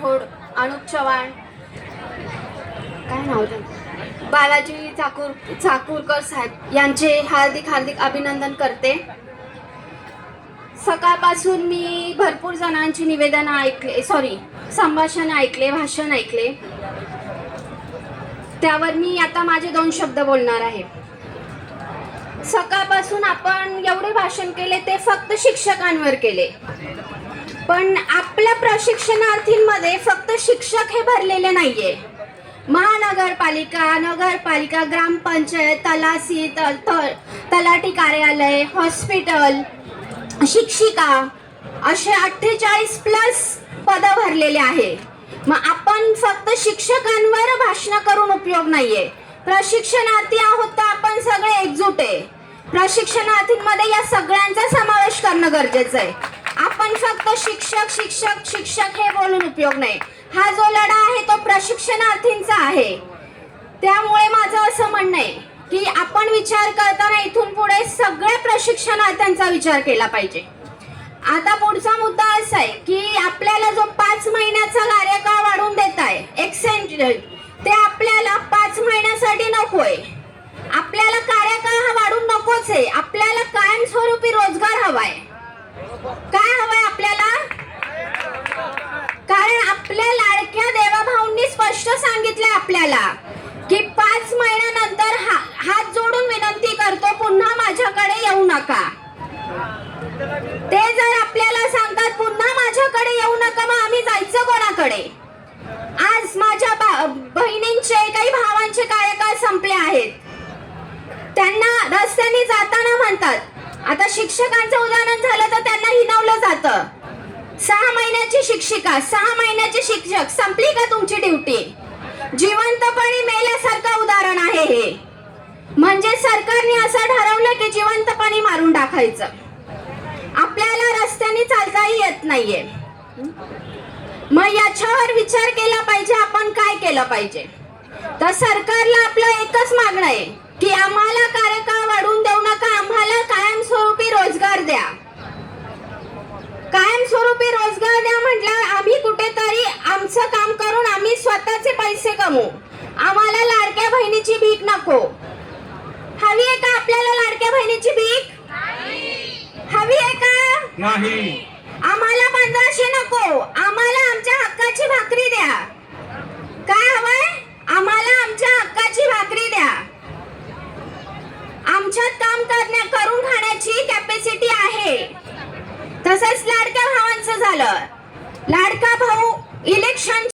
थोड अनुप चव्हाण. काय नाव त्यांचं बालाजी चाकूर चाकूरकर साहेब यांचे हार्दिक हार्दिक अभिनंदन करते. सकाळपासून मी भरपूर जणांची निवेदनं ऐकले सॉरी संभाषण ऐकले भाषण ऐकले. त्यावर मी आता माझे दोन शब्द बोलणार आहे. सकाळपासून आपण एवढे भाषण केले ते फक्त शिक्षकांवर केले. पण आप प्रशिक्षणार्थींमध्ये फक्त शिक्षक हे भरलेले नाहीये. महानगरपालिका नगरपालिका ग्रामपंचायत तलासी तल तलाठी कार्यालय हॉस्पिटल शिक्षिका असे अठ्ठेचाळीस प्लस पदं भरलेले आहे. मग आपण फक्त शिक्षकांवर भाषण करून उपयोग नाहीये. प्रशिक्षणार्थी आहोत तर आपण सगळे एकजूट आहे. प्रशिक्षणार्थींमध्ये या सगळ्यांचा समावेश करणं गरजेचं आहे. आपण फक्त शिक्षक शिक्षक शिक्षक हे बोलून उपयोग नाही. हा जो लढा आहे तो प्रशिक्षणार्थींचा आहे. त्यामुळे माझं असं म्हणणं आहे की आपण विचार करताना इथून पुढे सगळ्या प्रशिक्षणार्थ्यांचा विचार केला पाहिजे. आता पुढचा मुद्दा असा आहे की आपल्याला जो पाच महिन्याचा कार्यकाळ वाढवून देत आहे एक्सटेंडेड ते आपल्याला पाच महिन्यासाठी नकोय. आपल्याला कार्यकाळ हा वाढून नकोच आहे. आपल्याला कायमस्वरूपी रोजगार आपल्याला की पाच महिन्यानंतर हा हात जोडून विनंती करतो पुन्हा माझ्याकडे येऊ नका. ते जर आपल्याला सांगतात पुन्हा माझ्याकडे येऊ नका मग आम्ही जायचं कोणाकडे? आज माझ्या बहिणींचे काही भावांचे कार्यकाळ संपले आहेत. त्यांना रस्त्याने जाताना म्हणतात आता शिक्षकांचं उदाहरण झालं तर त्यांना हिनवलं जातं. सहा महिन्याची शिक्षिका सहा महिन्याचे शिक्षक संपली का तुमची ड्युटी? जिवंतपणी मेल्यासारखं उदाहरण आहे हे. म्हणजे सरकारने असं ठरवलं की जिवंतपणी मारून टाकायचं. आपल्याला रस्त्याने चालताही येत नाहीये. मग याच्यावर विचार केला पाहिजे आपण काय केलं पाहिजे? तर सरकारला आपलं एकच मागणं आहे की आम्हाला कार्यकाळ वाढवून देऊ नका आम्हाला कायमस्वरूपी रोजगार द्या. कायमस्वरूपी रोजगार द्या म्हटलं आम्ही कुठेतरी आमचं काम कर आम्ही स्वतःचे पैसे कमवू आम्हाला लाडक्या बहिणीची भीक नको. हवी आहे का आपल्याला लाडक्या बहिणीची भीक? हवी आहे का? नाही. आम्हाला पंधराशे नको. आम्हाला आमच्या हक्काची भाकरी द्या. काय हवंय? आम्हाला आमच्या हक्काची भाकरी द्या. आमच्यात काम करण्या करून खाण्याची कॅपॅसिटी आहे. तसंच लाडक्या भावांचं झालं. लाडका भाऊ इलेक्शन